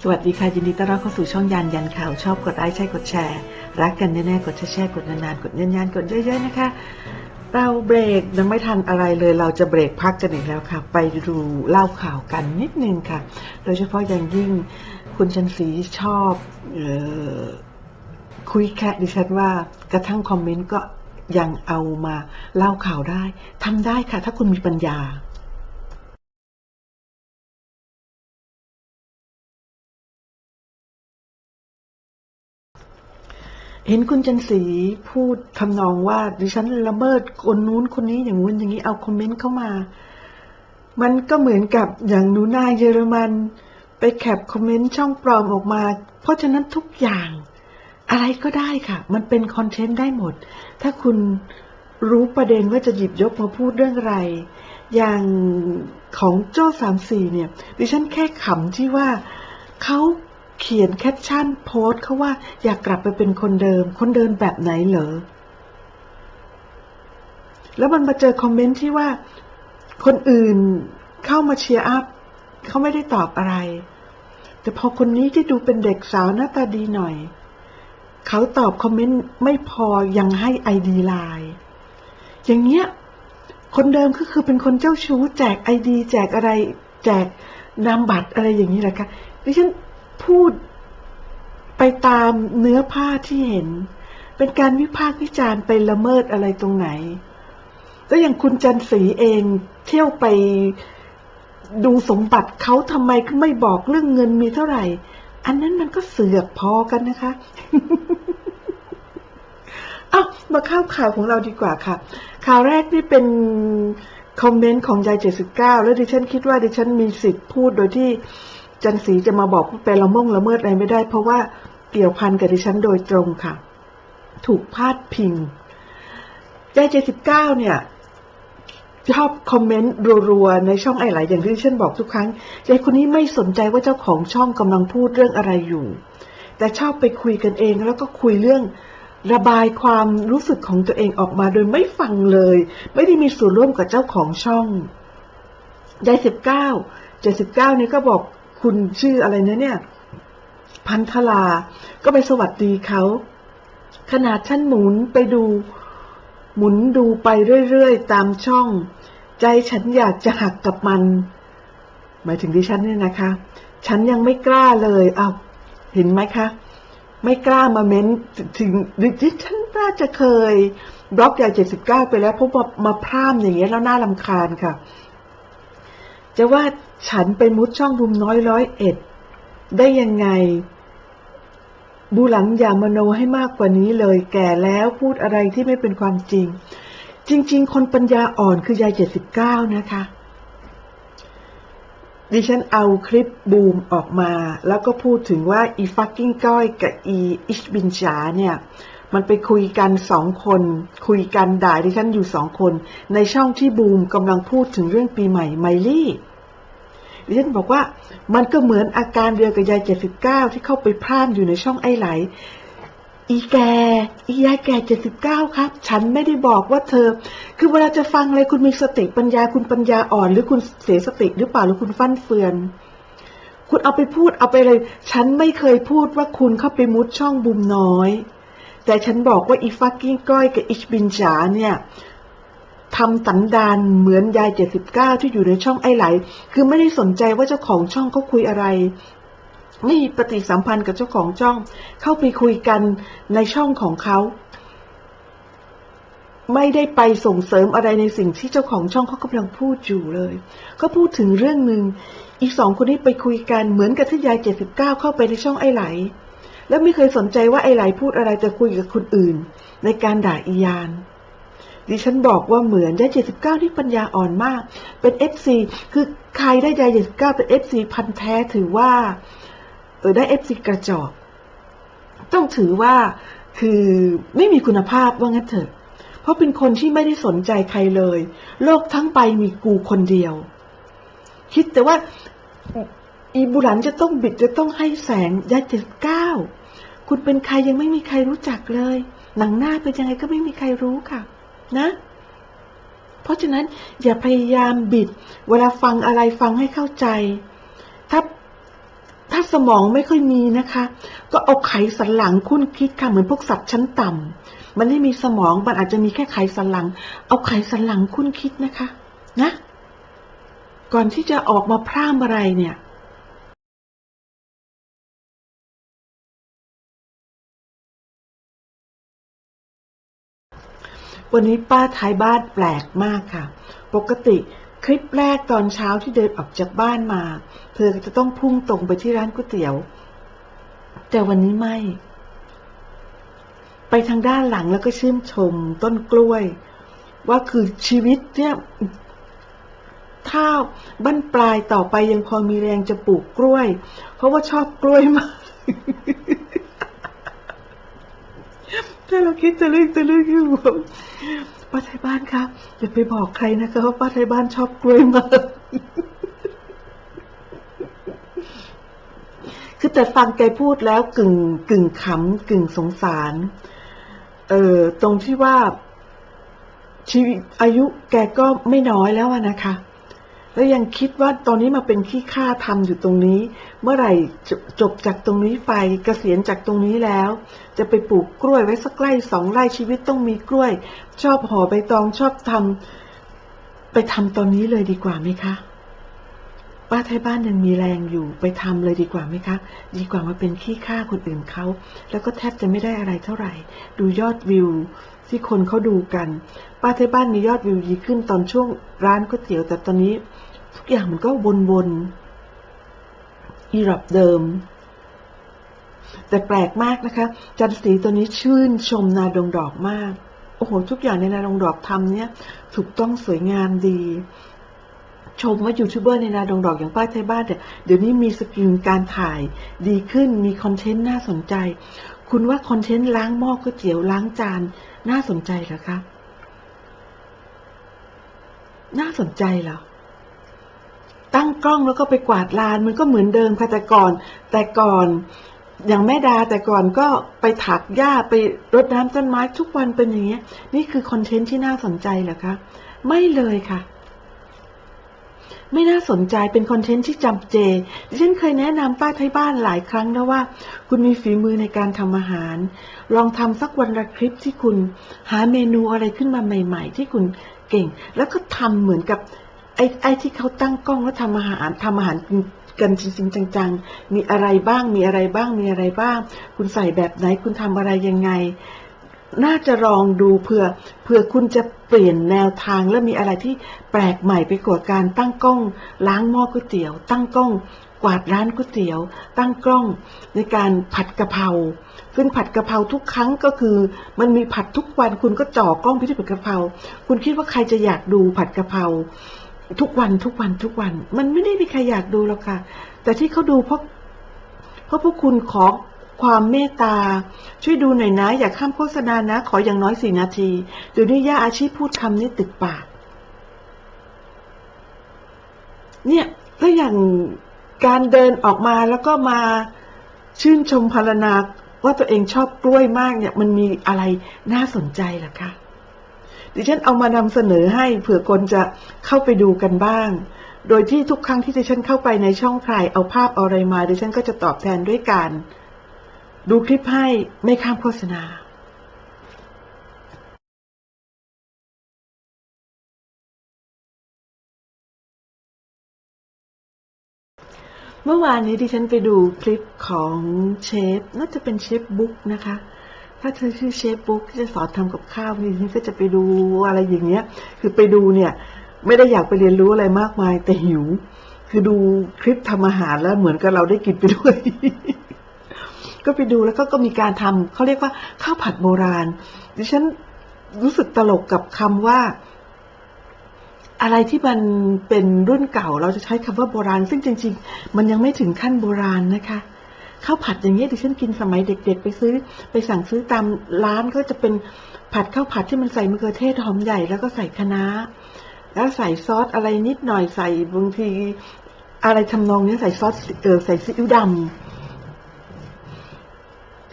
สวัสดีค่ะ ยินดีต้อนรับเข้าสู่ช่องยันยันข่าวชอบกดไลค์ใช่กดแชร์ รักกันแน่ๆ กดแชร์กดนานๆ กดยันยันๆกดเยอะๆนะคะ เราเบรกยังไม่ทันอะไรเลย เราจะเบรกพักกันอีกแล้วค่ะ ไปดูเล่าข่าวกันนิดนึงค่ะ โดยเฉพาะอย่างยิ่งคุณชันศรีชอบออคุยแค่ดิฉันว่ากระทั่งคอมเมนต์ก็ยังเอามาเล่าข่าวได้ทำได้ค่ะ ถ้าคุณมีปัญญา เห็นคุณจันสีพูดทำนองว่าดิฉันละเมิดคนนู้นคนนี้อย่างงู้นอย่างนี้เอาคอมเมนต์เข้ามา มันก็เหมือนกับอย่างหนูนาเยอรมัน ไปแคปคอมเมนต์ช่องปลอมออกมา เพราะฉะนั้นทุกอย่าง อะไรก็ได้ค่ะ มันเป็นคอนเทนต์ได้หมด ถ้าคุณรู้ประเด็นว่าจะหยิบยกมาพูดเรื่องอะไร อย่างของโจ้สามสี่เนี่ย ดิฉันแค่ขำที่ว่าเขา เขียนแคปชั่นโพสต์เขาว่าอยากกลับไปเป็นคนเดิม คนเดิมแบบไหนเหรอ แล้วมันมาเจอคอมเมนต์ที่ว่า คนอื่นเข้ามาเชียร์อัพเขาไม่ได้ตอบอะไร แต่พอคนนี้ที่ดูเป็นเด็กสาวหน้าตาดีหน่อย เขาตอบคอมเมนต์ไม่พอยังให้ไอดีไลน์อย่างเงี้ย คนเดิมก็คือเป็นคนเจ้าชู้ แจกไอดี แจกอะไร แจกนามบัตรอะไรอย่างนี้แหละค่ะดิฉัน พูดไปตามเนื้อผ้าที่เห็น เป็นการวิพากษ์วิจารณ์ไปละเมิดอะไรตรงไหน ก็อย่างคุณจันสีเองเที่ยวไปดูสมบัติเขาทำไมไม่บอกเรื่องเงินมีเท่าไหร่ อันนั้นมันก็เสือกพอกันนะคะ เอามาเข้าข่าวของเราดีกว่าค่ะ ข่าวแรกนี่เป็นคอมเมนต์ของยายเจ็ดสิบเก้าแล้วดิฉันคิดว่าดิฉันมีสิทธิ์พูดโดยที่ จันสีจะมาบอกว่าเป็นละม่งละเมิดอะไรไม่ได้ เพราะว่าเกี่ยวพันกับดิฉันโดยตรงค่ะ ถูกพาดพิงยายเจ็ดสิบเก้าเนี่ยชอบคอมเมนต์รัวๆในช่องไอหลายอย่างที่ดิฉันบอกทุกครั้งยายคนนี้ไม่สนใจว่าเจ้าของช่องกำลังพูดเรื่องอะไรอยู่ แต่ชอบไปคุยกันเองแล้วก็คุยเรื่องระบายความรู้สึกของตัวเองออกมาโดยไม่ฟังเลย ไม่ได้มีส่วนร่วมกับเจ้าของช่องยายสิบเก้าเจ็ดสิบเก้านี่ก็บอก คุณชื่ออะไรนะเนี่ย พันธลา ก็ไปสวัสดีเขาขนาดฉันหมุนไปดู หมุนดูไปเรื่อยๆ ตามช่อง ใจฉันอยากจะหักกับมัน หมายถึงดิฉันเนี่ยนะคะ ฉันยังไม่กล้าเลยเอาเห็นไหมคะ ไม่กล้ามาเม้นถึงดิฉันน่าจะเคยบล็อกยาเจ็ดสิบเก้าไปแล้วเพราะว่ามาพร่ำอย่างเงี้ยแล้วน่าลำคาญค่ะ จะว่า ฉันไปมุดช่องบุมน้อยร้อยเอ็ด ได้ยังไงบูหลังอย่ามโนให้มากกว่านี้เลย แก่แล้วพูดอะไรที่ไม่เป็นความจริง จริง ๆ คนปัญญาอ่อนคือยายเจ็ดสิบเก้านะคะ ดิฉันเอาคลิปบูมออกมา แล้วก็พูดถึงว่าอีฟักกิ้งก้อยกับอีอิชบินจาเนี่ยมันไปคุยกันสองคน คุยกันด่าดิฉันอยู่สองคน ในช่องที่บูมกำลังพูดถึงเรื่องปีใหม่ไมลี่ ดิฉันบอกว่ามันก็เหมือนอาการเดียวกับยายเจ็ดสิบเก้าที่เข้าไปพร่านอยู่ในช่องไอไหล อีแก อียายแกเจ็ดสิบเก้าครับ ฉันไม่ได้บอกว่าเธอ คือเวลาจะฟังอะไรคุณมีสติปัญญาคุณปัญญาอ่อน หรือคุณเสียสติหรือเปล่าหรือคุณฟั่นเฟือน คุณเอาไปพูดเอาไปเลย ฉันไม่เคยพูดว่าคุณเข้าไปมุดช่องบุมน้อย แต่ฉันบอกว่าอีฟักกิ้งก้อยกับอิชบินจาเนี่ย ทำสันดานเหมือนยายเจ็ดสิบเก้าที่อยู่ในช่องไอไหล คือไม่ได้สนใจว่าเจ้าของช่องเขาคุยอะไร ไม่มีปฏิสัมพันธ์กับเจ้าของช่อง เข้าไปคุยกันในช่องของเขา ไม่ได้ไปส่งเสริมอะไรในสิ่งที่เจ้าของช่องเขากำลังพูดอยู่เลยก็พูดถึงเรื่องหนึ่งอีกสองคนนี้ไปคุยกันเหมือนกับที่ยายเจ็ดสิบเก้าเข้าไปในช่องไอไหล แล้วไม่เคยสนใจว่าไอไหลพูดอะไรจะคุยกับคนอื่น ในการด่าอียาน ดิฉันบอกว่าเหมือนยายเจ็ดสิบเก้าที่ปัญญาอ่อนมาก เป็นเอฟซีคือใครได้ยายเจ็ดสิบเก้าเป็นเอฟซีพันแท้ถือว่าเออได้เอฟซีกระจอกต้องถือว่าคือไม่มีคุณภาพว่างั้นเถอะ เพราะเป็นคนที่ไม่ได้สนใจใครเลย โลกทั้งใบมีกูคนเดียว คิดแต่ว่าอีบุหลันจะต้องบิดจะต้องให้แสงยาเจ็ดเก้าคุณเป็นใครยังไม่มีใครรู้จักเลย หนังหน้าเป็นยังไงก็ไม่มีใครรู้ค่ะ นะ เพราะฉะนั้นอย่าพยายามบิด เวลาฟังอะไรฟังให้เข้าใจ ถ้าถ้าสมองไม่ค่อยมีนะคะ ก็เอาไขสันหลังคุ้นคิดค่ะเหมือนพวกสัตว์ชั้นต่ำมันไม่มีสมองมันอาจจะมีแค่ไขสันหลัง เอาไขสันหลังคุ้นคิดนะคะ นะ ก่อนที่จะออกมาพร่ำอะไรเนี่ย วันนี้ป้าท้ายบ้านแปลกมากค่ะ ปกติคลิปแรกตอนเช้าที่เดินออกจากบ้านมา เธอจะต้องพุ่งตรงไปที่ร้านก๋วยเตี๋ยว แต่วันนี้ไม่ ไปทางด้านหลังแล้วก็ชื่นชมต้นกล้วย ว่าคือชีวิตเนี่ยถ้าบั้นปลายต่อไปยังพอมีแรงจะปลูกกล้วย เพราะว่าชอบกล้วยมาก ถ้าเราคิดจะเรื่องจะเรื่องอยู่ป้าไทยบ้านครับอย่าไปบอกใครนะคะว่าป้าไทยบ้านชอบกล้วยมากคือแต่ฟังแกพูดแล้วกึ่งกึ่งขำกึ่งสงสาร เออตรงที่ว่าชีวิตอายุแกก็ไม่น้อยแล้วนะคะ แล้วยังคิดว่าตอนนี้มาเป็นขี้ข้าทำอยู่ตรงนี้ เมื่อไหร่จจบจากตรงนี้ไปเกษียณจากตรงนี้แล้ว จะไปปลูกกล้วยไว้สักไร่สองไร่ชีวิตต้องมีกล้วย ชอบห่อใบตองชอบทำไปทำตอนนี้เลยดีกว่าไหมคะป้าไทยบ้านยังมีแรงอยู่ไปทำเลยดีกว่าไหมคะ ดีกว่ามาเป็นขี้ข้าคนอื่นเขาแล้วก็แทบจะไม่ได้อะไรเท่าไหร่ ดูยอดวิว ที่คนเขาดูกัน ป้าไทยบ้านมียอดวิวดีขึ้นตอนช่วงร้านก๋วยเตี๋ยวแต่ตอนนี้ ทุกอย่างมันก็วนๆอีรับเดิม แต่แปลกมากนะคะ จันสีตัวนี้ชื่นชมนาดงดอกมาก โอ้โห ทุกอย่างในนาดงดอกทำเนี่ยถูกต้องสวยงามดีชมว่ายูทูบเบอร์ในนาดงดอกอย่างป้าไทยบ้านเนี่ยเดี๋ยวนี้มีสกิลการถ่ายดีขึ้นมีคอนเทนต์น่าสนใจ คุณว่าคอนเทนต์ล้างหม้อก๋วยเตี๋ยวล้างจาน น่าสนใจเหรอคะ น่าสนใจเหรอ ตั้งกล้องแล้วก็ไปกวาดลานมันก็เหมือนเดิมค่ะแต่ก่อน แต่ก่อนอย่างแม่ดาแต่ก่อนก็ไปถักหญ้าไปรดน้ำต้นไม้ทุกวันเป็นอย่างเงี้ย นี่คือคอนเทนต์ที่น่าสนใจเหรอคะ ไม่เลยค่ะ ไม่น่าสนใจเป็นคอนเทนต์ที่จำเจดิฉันเคยแนะนำป้าไทยบ้านหลายครั้งแล้วว่า คุณมีฝีมือในการทำอาหาร ลองทำสักวันละคลิปที่คุณ หาเมนูอะไรขึ้นมาใหม่ ๆ ที่คุณเก่ง แล้วก็ทำเหมือนกับไอ้ไอ้ที่เขาตั้งกล้องแล้วทำอาหารทำอาหารกันจริงๆจังๆ มีอะไรบ้าง มีอะไรบ้าง มีอะไรบ้าง คุณใส่แบบไหน คุณทำอะไรยังไง น่าจะลองดูเผื่อเผื่อคุณจะเปลี่ยนแนวทางและมีอะไรที่แปลกใหม่ไปกว่าการตั้งกล้อง ล้างหม้อก๋วยเตี๋ยว ตั้งกล้อง กวาดร้านก๋วยเตี๋ยว ตั้งกล้อง ในการผัดกะเพราซึ่งผัดกะเพราทุกครั้งก็คือ มันมีผัดทุกวันคุณก็จ่อกล้องพิธีผัดกะเพราคุณคิดว่าใครจะอยากดูผัดกะเพราทุกวันทุกวันทุกวัน มันไม่ได้มีใครอยากดูหรอกค่ะ แต่ที่เขาดูเพราะเพราะพวกคุณขอ ความเมตตา ช่วยดูหน่อยนะ อย่าข้ามโฆษณานะ ขออย่างน้อยสี่นาทีเดี๋ยวนี้ย่าอาชีพพูดคำนี้ติดปาก เนี่ยถ้าอย่างการเดินออกมาแล้วก็มาชื่นชมพารณาว่าตัวเองชอบกล้วยมากเนี่ย มันมีอะไรน่าสนใจล่ะคะดิฉันเอามานำเสนอให้เผื่อคนจะเข้าไปดูกันบ้าง โดยที่ทุกครั้งที่ดิฉันเข้าไปในช่องใครเอาภาพเอาอะไรมาดิฉันก็จะตอบแทนด้วยการ ดูคลิปให้ไม่ข้ามโฆษณาเมื่อวานนี้ดิฉันไปดูคลิปของเชฟน่าจะเป็นเชฟบุ๊กนะคะ ถ้าเธอชื่อเชฟบุ๊กที่จะสอนทำกับข้าวนี่ฉันก็จะไปดูอะไรอย่างเงี้ย คือไปดูเนี่ย ไม่ได้อยากไปเรียนรู้อะไรมากมายแต่หิว คือดูคลิปทำอาหารแล้วเหมือนกับเราได้กินไปด้วย ก็ไปดูแล้วก็ก็มีการทำเขาเรียกว่าข้าวผัดโบราณ ดิฉันรู้สึกตลกกับคำว่า อะไรที่มันเป็นรุ่นเก่า เราจะใช้คำว่าโบราณ ซึ่งจริง ๆ มันยังไม่ถึงขั้นโบราณนะคะข้าวผัดอย่างเงี้ยดิฉันกินสมัยเด็ก ๆ ไปซื้อ ไปสั่งซื้อตามร้านก็จะเป็นผัดข้าวผัดที่มันใส่มะเขือเทศหอมใหญ่แล้วก็ใส่คะน้าแล้วใส่ซอสอะไรนิดหน่อยใส่บางทีอะไรทำนองเนี้ยใส่ซอสเออใส่ซีอิ๊วดำ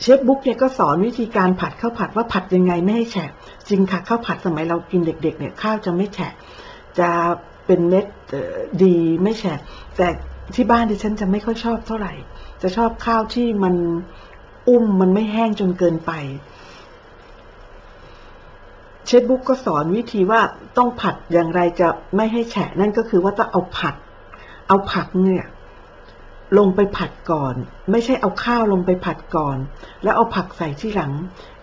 เชฟบุ๊กเนี่ยก็สอนวิธีการผัดข้าวผัดว่าผัดยังไงไม่ให้แฉะจริงค่ะข้าวผัดสมัยเรากินเด็ก ๆ เนี่ยข้าวจะไม่แฉะจะเป็นเม็ดดีไม่แฉะแต่ที่บ้านดิฉันจะไม่ค่อยชอบเท่าไหร่ จะชอบข้าวที่มันอุ้มมันไม่แห้งจนเกินไป เชฟบุ๊กก็สอนวิธีว่าต้องผัดอย่างไรจะไม่ให้แฉะนั่นก็คือว่าต้องเอาผัด เอาผักเนี่ย ลงไปผัดก่อน ไม่ใช่เอาข้าวลงไปผัดก่อน แล้วเอาผักใส่ที่หลัง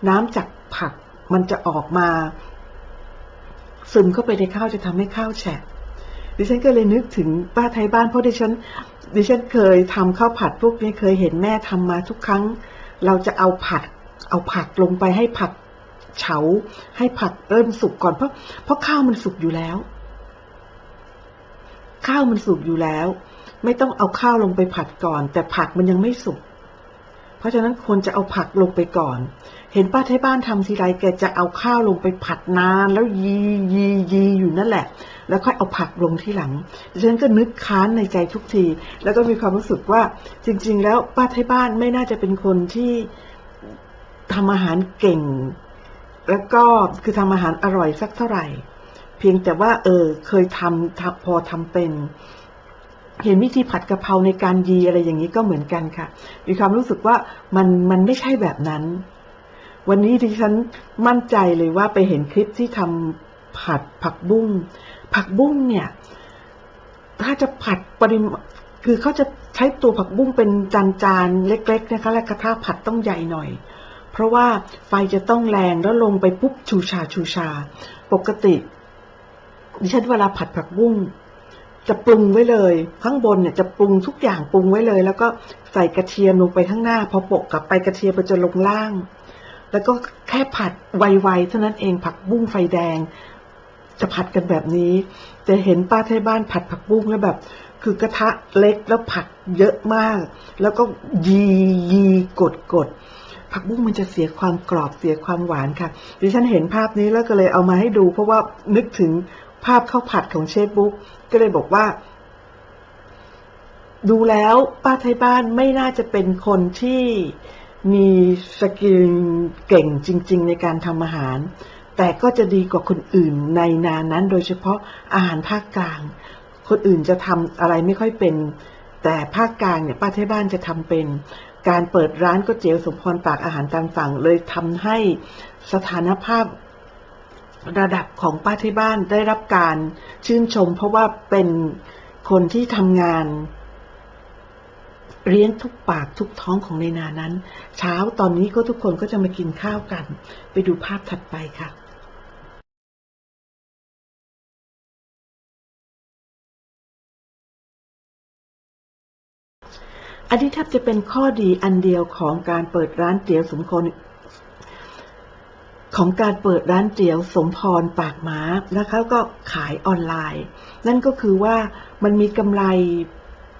น้ำจากผักมันจะออกมา ซึมเข้าไปในข้าวจะทำให้ข้าวแฉะดิฉันก็เลยนึกถึงป้าไทยบ้านเพราะดิฉัน ดิฉันเคยทำข้าวผัดพวกนี้เคยเห็นแม่ทำมาทุกครั้ง เราจะเอาผัด เอาผักลงไปให้ผักเฉาให้ผักเริ่มสุกก่อนเพราะเพราะข้าวมันสุกอยู่แล้ว ข้าวมันสุกอยู่แล้ว ไม่ต้องเอาข้าวลงไปผัดก่อน แต่ผักมันยังไม่สุก เพราะฉะนั้นควรจะเอาผักลงไปก่อน เห็นป้าไทยบ้านทำทีไรแกจะเอาข้าวลงไปผัดนานแล้วยียียีอยู่นั่นแหละ แล้วค่อยเอาผักลงที่หลังฉันก็นึกค้านในใจทุกที แล้วก็มีความรู้สึกว่า จริง ๆ แล้วป้าไทยบ้านไม่น่าจะเป็นคนที่ทำอาหารเก่ง แล้วก็คือทำอาหารอร่อยสักเท่าไหร่ เพียงแต่ว่า เออ เคยทำทพอทำเป็น เห็นวิธีผัดกะเพราในการยีอะไรอย่างนี้ก็เหมือนกันค่ะ มีความรู้สึกว่ามันมันไม่ใช่แบบนั้น วันนี้ดิฉันมั่นใจเลยว่าไปเห็นคลิปที่ทำผัดผักบุ้งผักบุ้งเนี่ย ถ้าจะผัดปริมาคือเขาจะใช้ตัวผักบุ้งเป็นจานๆเล็ก ๆ นะคะ และกระทะผัดต้องใหญ่หน่อย เพราะว่าไฟจะต้องแรงแล้วลงไปปุ๊บชูชาชูชา ปกติ ดิฉันเวลาผัดผักบุ้งจะปรุงไว้เลย ข้างบนเนี่ยจะปรุงทุกอย่างปรุงไว้เลย แล้วก็ใส่กระเทียมลงไปข้างหน้า พอโปะกลับไปกระเทียมมันจะลงล่าง แล้วก็แค่ผัดไวๆเท่านั้นเองผักบุ้งไฟแดง จะผัดกันแบบนี้แต่เห็นป้าไทยบ้านผัดผักบุ้งแล้วแบบ คือกระทะเล็กแล้วผัดเยอะมาก แล้วก็ยียีกดกดผักบุ้งมันจะเสียความกรอบเสียความหวานค่ะ ดิฉันเห็นภาพนี้แล้วก็เลยเอามาให้ดู เพราะว่านึกถึง ภาพข้าวผัดของเชฟบุ๊กก็เลยบอกว่า ดูแล้วป้าไทยบ้านไม่น่าจะเป็นคนที่มีสกิลเก่งจริง ๆ ในการทำอาหาร แต่ก็จะดีกว่าคนอื่นในนานั้น โดยเฉพาะอาหารภาคกลาง คนอื่นจะทำอะไรไม่ค่อยเป็น แต่ภาคกลางเนี่ยป้าไทยบ้านจะทำเป็น การเปิดร้านก๋วยเตี๋ยวสมพรปากอาหารตามสั่งเลยทำให้สถานภาพ ระดับของป้าที่บ้านได้รับการชื่นชม เพราะว่าเป็นคนที่ทำงานเลี้ยงทุกปากทุกท้องของในนานั้น เช้าตอนนี้ก็ทุกคนก็จะมากินข้าวกัน ไปดูภาพถัดไปค่ะอันนี้แทบจะเป็นข้อดีอันเดียวของการเปิดร้านเตี๋ยวสมคน ของการเปิดร้านเตี๋ยวสมพรปากม้านะคะก็ขายออนไลน์ นั่นก็คือว่ามันมีกำไร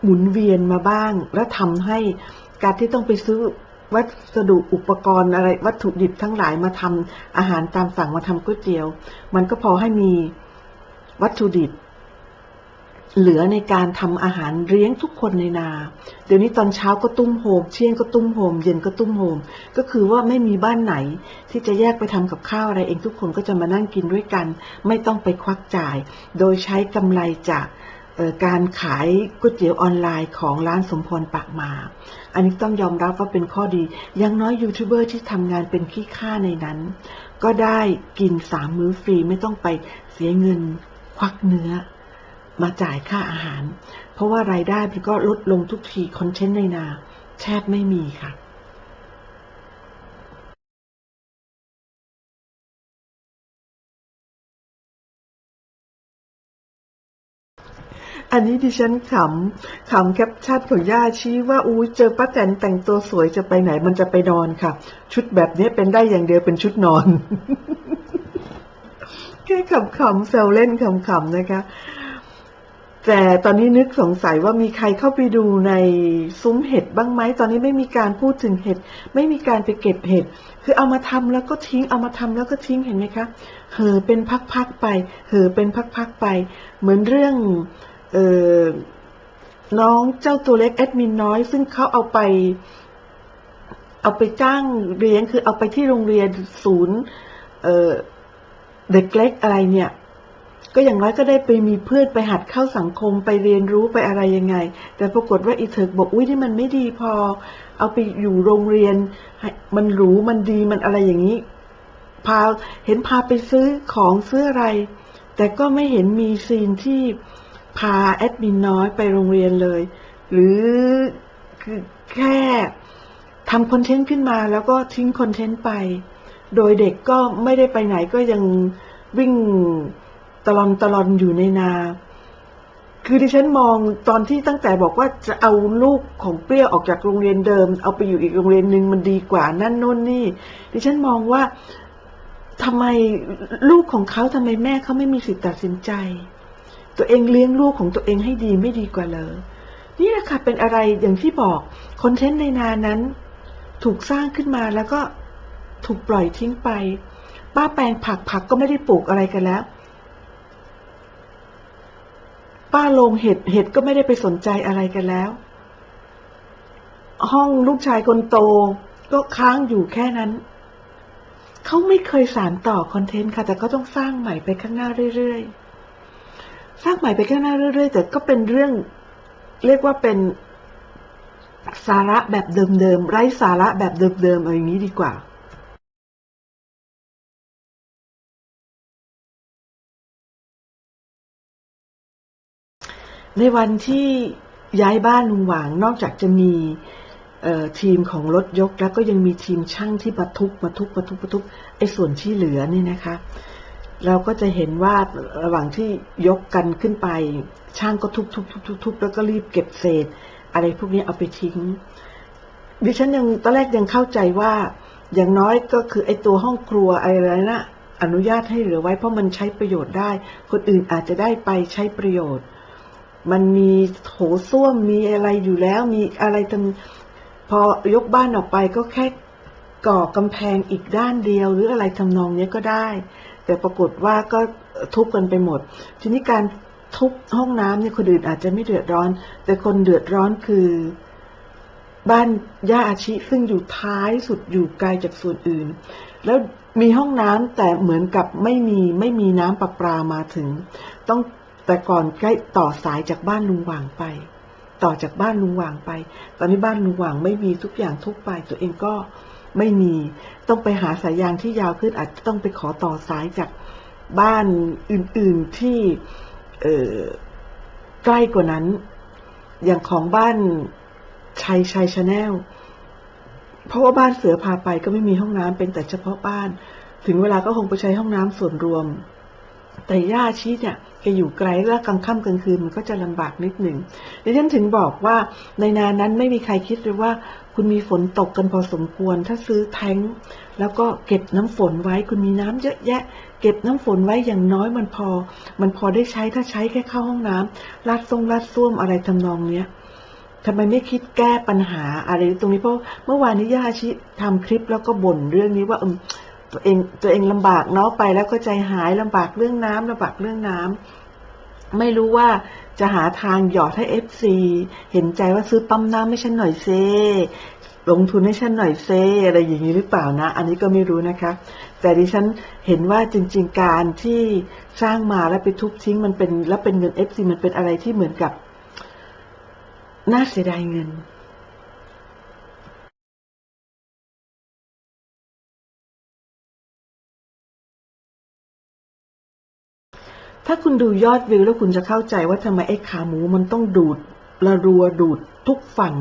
หมุนเวียนมาบ้าง และทำให้การที่ต้องไปซื้อวัสดุอุปกรณ์อะไรวัตถุดิบทั้งหลายมาทำอาหารตามสั่งมาทำก๋วยเตี๋ยว มันก็พอให้มีวัตถุดิบ เหลือในการทำอาหารเลี้ยงทุกคนในนา เดี๋ยวนี้ตอนเช้าก็ตุ้มโฮม เที่ยงก็ตุ้มโฮม เย็นก็ตุ้มโฮม ก็คือว่าไม่มีบ้านไหน ที่จะแยกไปทำกับข้าวอะไรเองทุกคนก็จะมานั่งกินด้วยกัน ไม่ต้องไปควักจ่าย โดยใช้กำไรจากการขายก๋วยเตี๋ยวออนไลน์ของร้านสมพรปากมา อันนี้ต้องยอมรับว่าเป็นข้อดี ยังน้อยยูทูบเบอร์ที่ทำงานเป็นขี้ข้าในนั้น ก็ได้กินสามมื้อฟรีไม่ต้องไปเสียเงินควักเนื้อ มาจ่ายค่าอาหาร เพราะว่ารายได้มันก็ลดลงทุกทีคอนเทนต์ในนาแทบไม่มีค่ะอันนี้ดิฉันขำขำแคปชั่นของย่าชี้ว่าอู้เจอป้าแตนแต่งตัวสวยจะไปไหนมันจะไปนอนค่ะ ชุดแบบนี้เป็นได้อย่างเดียวเป็นชุดนอน แค่ขำๆแซวเล่นขำๆนะคะ แต่ตอนนี้นึกสงสัยว่ามีใครเข้าไปดูในซุ้มเห็ดบ้างไหม ตอนนี้ไม่มีการพูดถึงเห็ด ไม่มีการไปเก็บเห็ด คือเอามาทำแล้วก็ทิ้ง เอามาทำแล้วก็ทิ้ง เห็นไหมคะเห่อเป็นพักๆไป เห่อเป็นพักๆไป เหมือนเรื่องเออน้องเจ้าตัวเล็กแอดมินน้อย ซึ่งเขาเอาไป เอาไปจ้างเรียนคือเอาไปที่โรงเรียนศูนย์เด็กเล็กอะไรเนี่ย ก็อย่างน้อยก็ได้ไปมีเพื่อนไปหัดเข้าสังคมไปเรียนรู้ไปอะไรยังไง แต่ปรากฏว่าอีเถิกบอกอุ้ยนี่มันไม่ดีพอ เอาไปอยู่โรงเรียน มันหรูมันดีมันอะไรอย่างนี้ พาเห็นพาไปซื้อของซื้ออะไร แต่ก็ไม่เห็นมีซีนที่พาแอดมินน้อยไปโรงเรียนเลย หรือคือแค่ทำคอนเทนต์ขึ้นมาแล้วก็ทิ้งคอนเทนต์ไป โดยเด็กก็ไม่ได้ไปไหนก็ยังวิ่ง ตลอนตลอนอยู่ในนา คือดิฉันมองตอนที่ตั้งแต่บอกว่าจะเอาลูกของเปรี้ยวออกจากโรงเรียนเดิม เอาไปอยู่อีกโรงเรียนหนึ่งมันดีกว่านั่นโน่นนี่ ดิฉันมองว่าทำไมลูกของเขาทำไมแม่เขาไม่มีสิทธิ์ตัดสินใจ ตัวเองเลี้ยงลูกของตัวเองให้ดีไม่ดีกว่าเลยนี่แหละค่ะเป็นอะไรอย่างที่บอกคอนเทนต์ในนานั้น ถูกสร้างขึ้นมาแล้วก็ถูกปล่อยทิ้งไป ป้าแปลงผักผักก็ไม่ได้ปลูกอะไรกันแล้ว ป้าลงเห็ดเห็ดก็ไม่ได้ไปสนใจอะไรกันแล้ว ห้องลูกชายคนโตก็ค้างอยู่แค่นั้น เขาไม่เคยสานต่อคอนเทนต์ค่ะ แต่ก็ต้องสร้างใหม่ไปข้างหน้าเรื่อยๆ สร้างใหม่ไปข้างหน้าเรื่อยๆ แต่ก็เป็นเรื่อง เรียกว่าเป็นสาระแบบเดิมๆ ไร้สาระแบบเดิมๆ เอาอย่างนี้ดีกว่า ในวันที่ย้ายบ้านลุงหวางนอกจากจะมีทีมของรถยกแล้วก็ยังมีทีมช่างที่มาทุบมาทุบมาทุบมาทุบไอ้ส่วนที่เหลือนี่นะคะ เราก็จะเห็นว่าระหว่างที่ยกกันขึ้นไป ช่างก็ทุบทุบทุบทุบทุบแล้วก็รีบเก็บเศษ อะไรพวกนี้เอาไปทิ้ง ดิฉันยังตอนแรกยังเข้าใจว่า อย่างน้อยก็คือไอ้ตัวห้องครัวอะไรนะอนุญาตให้เหลือไว้เพราะมันใช้ประโยชน์ได้ คนอื่นอาจจะได้ไปใช้ประโยชน์ มันมีโถส้วมมีอะไรอยู่แล้ว มีอะไรทำพอยกบ้านออกไปก็แค่ก่อกำแพงอีกด้านเดียวหรืออะไรทำนองเนี้ยก็ได้ แต่ปรากฏว่าก็ทุบกันไปหมด ทีนี้การทุบห้องน้ำเนี่ยคนอื่นอาจจะไม่เดือดร้อน แต่คนเดือดร้อนคือบ้านย่าอาชิซึ่งอยู่ท้ายสุดอยู่ไกลจากส่วนอื่น แล้วมีห้องน้ำแต่เหมือนกับไม่มีไม่มีน้ำประปามาถึง ต้อง แต่ก่อนใกล้ต่อสายจากบ้านลุงหว่างไป ต่อจากบ้านลุงหว่างไป ตอนนี้บ้านลุงหว่างไม่มีทุกอย่างทุกไป ตัวเองก็ไม่มี ต้องไปหาสายยางที่ยาวขึ้นอาจจะต้องไปขอต่อสายจากบ้านอื่นๆที่เออใกล้กว่านั้น อย่างของบ้านชัยชัยชาแนลเพราะว่าบ้านเสือพาไปก็ไม่มีห้องน้ำเป็นแต่เฉพาะบ้าน ถึงเวลาก็คงไปใช้ห้องน้ำส่วนรวม แต่ย่าชี้เนี่ยแกอยู่ไกลแล้วกลางค่ำกลางคืนมันก็จะลำบากนิดหนึ่งดิฉันถึงบอกว่าในนานั้นไม่มีใครคิดเลยว่า คุณมีฝนตกกันพอสมควร ถ้าซื้อแทงแล้วก็เก็บน้ำฝนไว้ คุณมีน้ำเยอะแยะ เก็บน้ำฝนไว้อย่างน้อยมันพอ มันพอได้ใช้ถ้าใช้แค่เข้าห้องน้ำลาดทรงลาดส้วมอะไรทำนองเนี้ยทำไมไม่คิดแก้ปัญหาอะไรตรงนี้เพราะเมื่อวานนี้ย่าชิทำคลิปแล้วก็บ่นเรื่องนี้ว่าเอม ตัวเองตัวเองลำบากเนาะไปแล้วก็ใจหายลำบากเรื่องน้ำลำบากเรื่องน้ำไม่รู้ว่าจะหาทางหยอดให้เอฟซีเห็นใจว่าซื้อปั๊มน้ำให้ฉันหน่อยเซลงทุนให้ฉันหน่อยเซอะไรอย่างนี้หรือเปล่านะ อันนี้ก็ไม่รู้นะคะ แต่ดิฉันเห็นว่าจริง ๆ การที่สร้างมาแล้วไปทุบทิ้งมันเป็น แล้วเป็นเงินเอฟซีมันเป็นอะไรที่เหมือนกับน่าเสียดายเงิน ถ้าคุณดูยอดวิวแล้วคุณจะเข้าใจว่าทำไมไอ้ขาหมูมันต้องดูดระรัวดูดทุกฝั่ง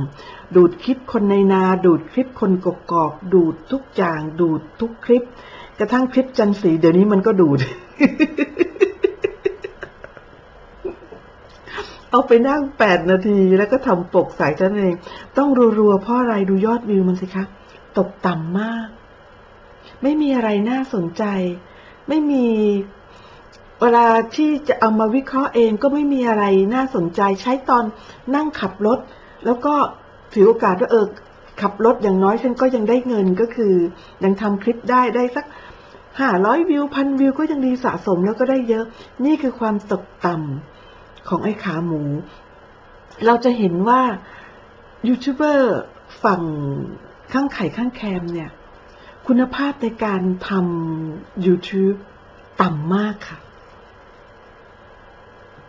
ดูดคลิปคนในนา ดูดคลิปคนกกอก ดูดทุกอย่าง ดูดทุกคลิป กระทั่งคลิปจันสีเดี๋ยวนี้มันก็ดูด เอาไปนั่งแปดนาทีแล้วก็ทำปกใส่ท่านเอง ต้องรัวๆเพราะอะไรดูยอดวิวมันสิคะ ตกต่ำมาก ไม่มีอะไรน่าสนใจ ไม่มี เวลาที่จะเอามาวิเคราะห์เองก็ไม่มีอะไรน่าสนใจใช้ตอนนั่งขับรถ แล้วก็ถือโอกาสว่าเออขับรถอย่างน้อยฉันก็ยังได้เงินก็คือ ยังทำคลิปได้ได้สักห้าร้อยวิวพันวิวก็ยังดีสะสมแล้วก็ได้เยอะ นี่คือความตกต่ำของไอ้ขาหมู เราจะเห็นว่ายูทูบเบอร์ฝั่งข้างไข่ข้างแคมเนี่ย คุณภาพในการทำ YouTube ต่ำมากค่ะ